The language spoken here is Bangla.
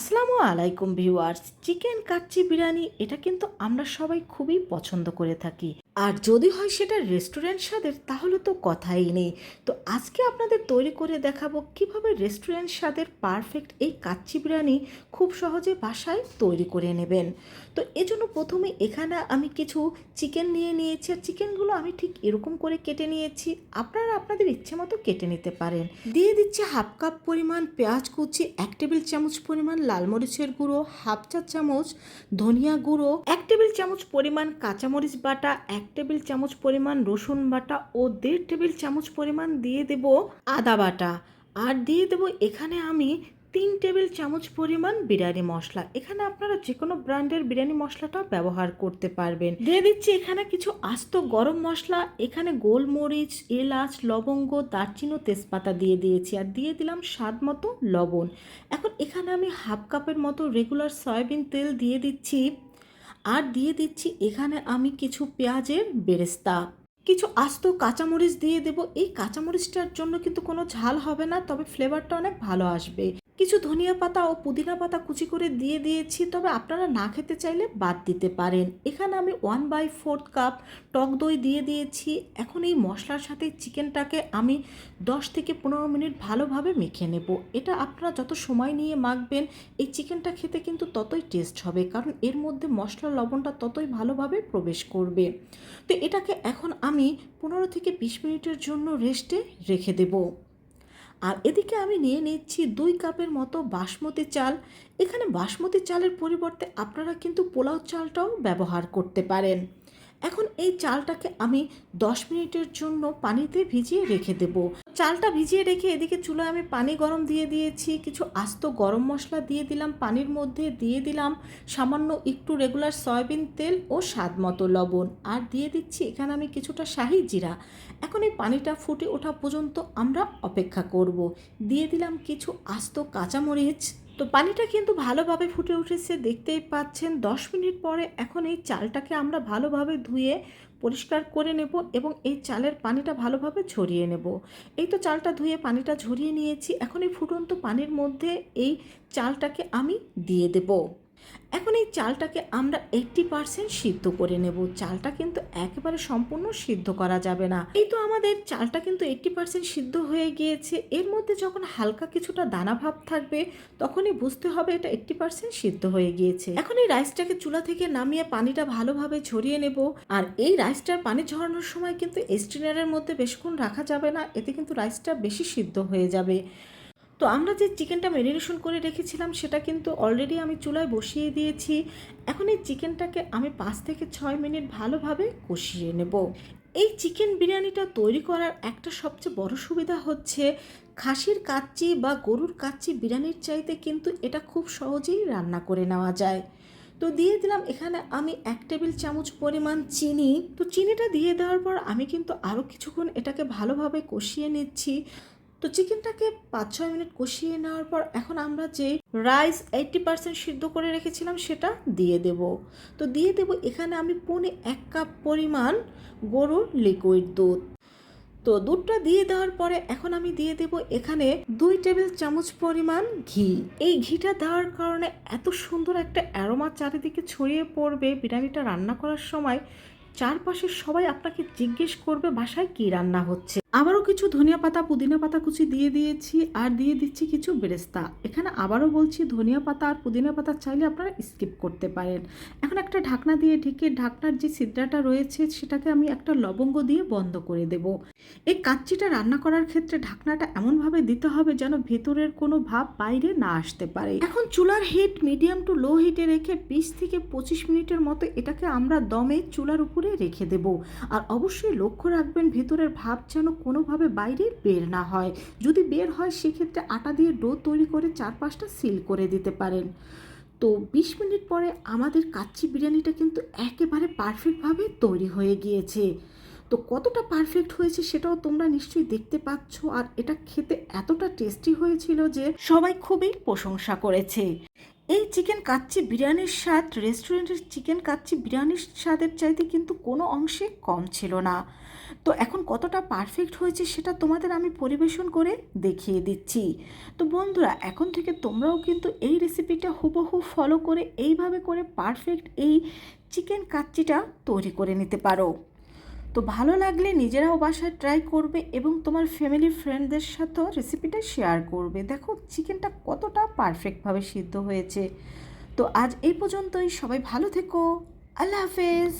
আসসালামু আলাইকুম ভিউয়ার্স, চিকেন কাচ্চি বিরিয়ানি, এটা কিন্তু আমরা সবাই খুবই পছন্দ করে থাকি। আর যদি হয় সেটা রেস্টুরেন্ট স্বাদের, তাহলে তো কথাই নেই। তো আজকে আপনাদের তৈরি করে দেখাবো কীভাবে রেস্টুরেন্ট স্বাদের পারফেক্ট এই কাচ্চি বিরিয়ানি খুব সহজে বাসায় তৈরি করে নেবেন। তো এজন্য প্রথমে এখানে আমি কিছু চিকেন নিয়ে নিয়েছি আর চিকেনগুলো আমি ঠিক এরকম করে কেটে নিয়েছি। আপনারা আপনাদের ইচ্ছে মতো কেটে নিতে পারেন। দিয়ে দিচ্ছি হাফ কাপ পরিমাণ পেঁয়াজ কুচি, এক টেবিল চামচ পরিমাণ লাল মরিচের গুঁড়ো হাফ চা চামচ ধনিয়া গুঁড়ো, এক টেবিল চামচ পরিমাণ কাঁচামরিচ বাটা, এক টেবিল চামচ পরিমাণ রসুন বাটা ও দেড় টেবিল চামচ পরিমাণ দিয়ে দেব আদা বাটা। আর দিয়ে দেব এখানে আমি তিন টেবিল চামচ পরিমাণ বিরিয়ানি মশলা। এখানে আপনারা যে কোনো ব্র্যান্ডের বিরিয়ানি মশলাটা ব্যবহার করতে পারবেন। দিয়ে দিচ্ছি এখানে কিছু আস্ত গরম মশলা। এখানে গোলমরিচ, এলাচ, লবঙ্গ, দারচিনি, তেজপাতা দিয়ে দিয়েছি। আর দিয়ে দিলাম স্বাদ মতো লবণ। এখন এখানে আমি হাফ কাপের মতো রেগুলার সয়াবিন তেল দিয়ে দিচ্ছি। আর দিয়ে দিচ্ছি এখানে আমি কিছু পেঁয়াজের বেরেস্তা। কিছু আস্ত কাঁচামরিচ দিয়ে দেব। এই কাঁচামরিচটার জন্য কিন্তু কোনো ঝাল হবে না, তবে ফ্লেভারটা অনেক ভালো আসবে। কিছু ধনিয়া পাতা ও পুদিনা পাতা কুচি করে দিয়ে দিয়েছি, তবে আপনারা না খেতে চাইলে বাদ দিতে পারেন। এখানে আমি ওয়ান বাই ফোর্থ কাপ টক দই দিয়ে দিয়েছি। এখন এই মশলার সাথে চিকেনটাকে আমি দশ থেকে পনেরো মিনিট ভালোভাবে মেখে নেব। এটা আপনারা যত সময় নিয়ে মাখবেন, এই চিকেনটা খেতে কিন্তু ততই টেস্ট হবে, কারণ এর মধ্যে মশলা লবণটা ততই ভালোভাবে প্রবেশ করবে। তো এটাকে এখন আমি পনেরো থেকে বিশ মিনিটের জন্য রেস্টে রেখে দেবো। আর এদিকে আমি নিয়ে নিচ্ছি দুই কাপের মতো বাসমতি চাল। এখানে বাসমতি চালের পরিবর্তে আপনারা কিন্তু পোলাও চালটাও ব্যবহার করতে পারেন। এখন এই চালটাকে আমি দশ মিনিটের জন্য পানিতে ভিজিয়ে রেখে দেব। চালটা ভিজিয়ে রেখে এদিকে চুলায় আমি পানি গরম দিয়ে দিয়েছি, কিছু আস্ত গরম মশলা দিয়ে দিলাম, পানির মধ্যে দিয়ে দিলাম সামান্য একটু রেগুলার সয়াবিন তেল ও স্বাদ মতো লবণ। আর দিয়ে দিচ্ছি এখানে আমি কিছুটা শাহি জিরা। এখন এই পানিটা ফুটে ওঠা পর্যন্ত আমরা অপেক্ষা করব। দিয়ে দিলাম কিছু আস্ত কাঁচামরিচ। তো পানিটা কিন্তু ভালোভাবে ফুটে উঠেছে, দেখতেই পাচ্ছেন। দশ মিনিট পরে এখন এই চালটাকে আমরা ভালোভাবে ধুয়ে পরিষ্কার করে নেব এবং এই চালের পানিটা ভালোভাবে ঝরিয়ে নেব। এই তো চালটা ধুয়ে পানিটা ঝরিয়ে নিয়েছি, এখন এই ফুটন্ত পানির মধ্যে এই চালটাকে আমি দিয়ে দেব। এখন এই চালটাকে আমরা এইটটি পার্সেন্ট সিদ্ধ করে নেব। চালটা কিন্তু একেবারে সম্পূর্ণ সিদ্ধ করা যাবে না। এই তো আমাদের চালটা কিন্তু এইটটি পার্সেন্ট সিদ্ধ হয়ে গিয়েছে। এর মধ্যে যখন হালকা কিছুটা দানা ভাব থাকবে, তখনই বুঝতে হবে এটা এইটটি পার্সেন্ট সিদ্ধ হয়ে গিয়েছে। এখন এই রাইসটাকে চুলা থেকে নামিয়ে পানিটা ভালোভাবে ঝরিয়ে নেব। আর এই রাইসটার পানি ঝরানোর সময় কিন্তু স্ট্রেনারের মধ্যে বেশিক্ষণ রাখা যাবে না। এতে কিন্তু রাইসটা বেশি সিদ্ধ হয়ে যাবে। তো আমরা যে চিকেনটা ম্যারিনেশন করে রেখেছিলাম, সেটা কিন্তু অলরেডি আমি চুলায় বসিয়ে দিয়েছি। এখন এই চিকেনটাকে আমি পাঁচ থেকে ছয় মিনিট ভালোভাবে কষিয়ে নেব। এই চিকেন বিরিয়ানিটা তৈরি করার একটা সবচেয়ে বড় সুবিধা হচ্ছে, খাসির কাচ্চি বা গরুর কাচ্চি বিরিয়ানির চাইতে কিন্তু এটা খুব সহজেই রান্না করে নেওয়া যায়। তো দিয়ে দিলাম এখানে আমি এক টেবিল চামচ পরিমাণ চিনি। তো চিনিটা দিয়ে দেওয়ার পর আমি কিন্তু আরও কিছুক্ষণ এটাকে ভালোভাবে কষিয়ে নিচ্ছি। তো চিকেনটাকে পাঁচ ছয় মিনিট কষিয়ে নেওয়ার পর এখন আমরা যে রাইস এইটটি পার্সেন্ট সিদ্ধ করে রেখেছিলাম সেটা দিয়ে দেব। তো দিয়ে দেব এখানে আমি পৌনে এক কাপ পরিমাণ গরুর লিকুইড দুধ। তো দুধটা দিয়ে দেওয়ার পরে এখন আমি দিয়ে দেব এখানে দুই টেবিল চামচ পরিমাণ ঘি। এই ঘিটা দেওয়ার কারণে এত সুন্দর একটা অ্যারোমা চারিদিকে ছড়িয়ে পড়বে। বিরিয়ানিটা রান্না করার সময় চারপাশের সবাই আপনাকে জিজ্ঞেস করবে, বাসায় কি রান্না হচ্ছে? আবারও কিছু ধনিয়া পাতা, পুদিনা পাতা কুচি দিয়ে দিয়েছি আর দিয়ে দিচ্ছি কিছু বেরেস্তা। এখানে আবারও বলছি ধনিয়া পাতা আর পুদিনা পাতা চাইলে আপনারা স্কিপ করতে পারেন। এখন একটা ঢাকনা দিয়ে ঢেকে ঢাকনার যে সিদ্রাটা রয়েছে সেটাকে আমি একটা লবঙ্গ দিয়ে বন্ধ করে দেব। এই কাচ্চিটা রান্না করার ক্ষেত্রে ঢাকনাটা এমনভাবে দিতে হবে যেন ভেতরের কোনো ভাব বাইরে না আসতে পারে। এখন চুলার হিট মিডিয়াম টু লো হিটে রেখে বিশ থেকে পঁচিশ মিনিটের মতো এটাকে আমরা দমে চুলার উপরে রেখে দেব। আর অবশ্যই লক্ষ্য রাখবেন ভেতরের ভাব যেন কোনোভাবে বাইরে বের না হয়। যদি বের হয়, সেক্ষেত্রে আটা দিয়ে ডো তৈরি করে চারপাশটা সিল করে দিতে পারেন। তো বিশ মিনিট পরে আমাদের কাচ্চি বিরিয়ানিটা কিন্তু একেবারে পারফেক্টভাবে তৈরি হয়ে গিয়েছে। তো কতটা পারফেক্ট হয়েছে সেটাও তোমরা নিশ্চয়ই দেখতে পাচ্ছ। আর এটা খেতে এতটা টেস্টি হয়েছিল যে সবাই খুবই প্রশংসা করেছে। এই চিকেন কাচ্চি বিরিয়ানির স্বাদ রেস্টুরেন্টের চিকেন কাচ্চি বিরিয়ানির স্বাদের চাইতে কিন্তু কোনো অংশে কম ছিল না। তো এখন কতটা পারফেক্ট হয়েছে সেটা তোমাদের আমি পরিবেশন করে দেখিয়ে দিচ্ছি। তো বন্ধুরা, এখন থেকে তোমরাও কিন্তু এই রেসিপিটা হুবহু ফলো করে এইভাবে করে পারফেক্ট এই চিকেন কাচ্চিটা তৈরি করে নিতে পারো। তো ভালো লাগলে নিজেরাও বাসায় ট্রাই করবে এবং তোমার ফ্যামিলি ফ্রেন্ডদের সাথেও রেসিপিটা শেয়ার করবে। দেখো চিকেনটা কতটা পারফেক্টভাবে সিদ্ধ হয়েছে। তো আজ এই পর্যন্তই। সবাই ভালো থেকো। আল্লাহ হাফেজ।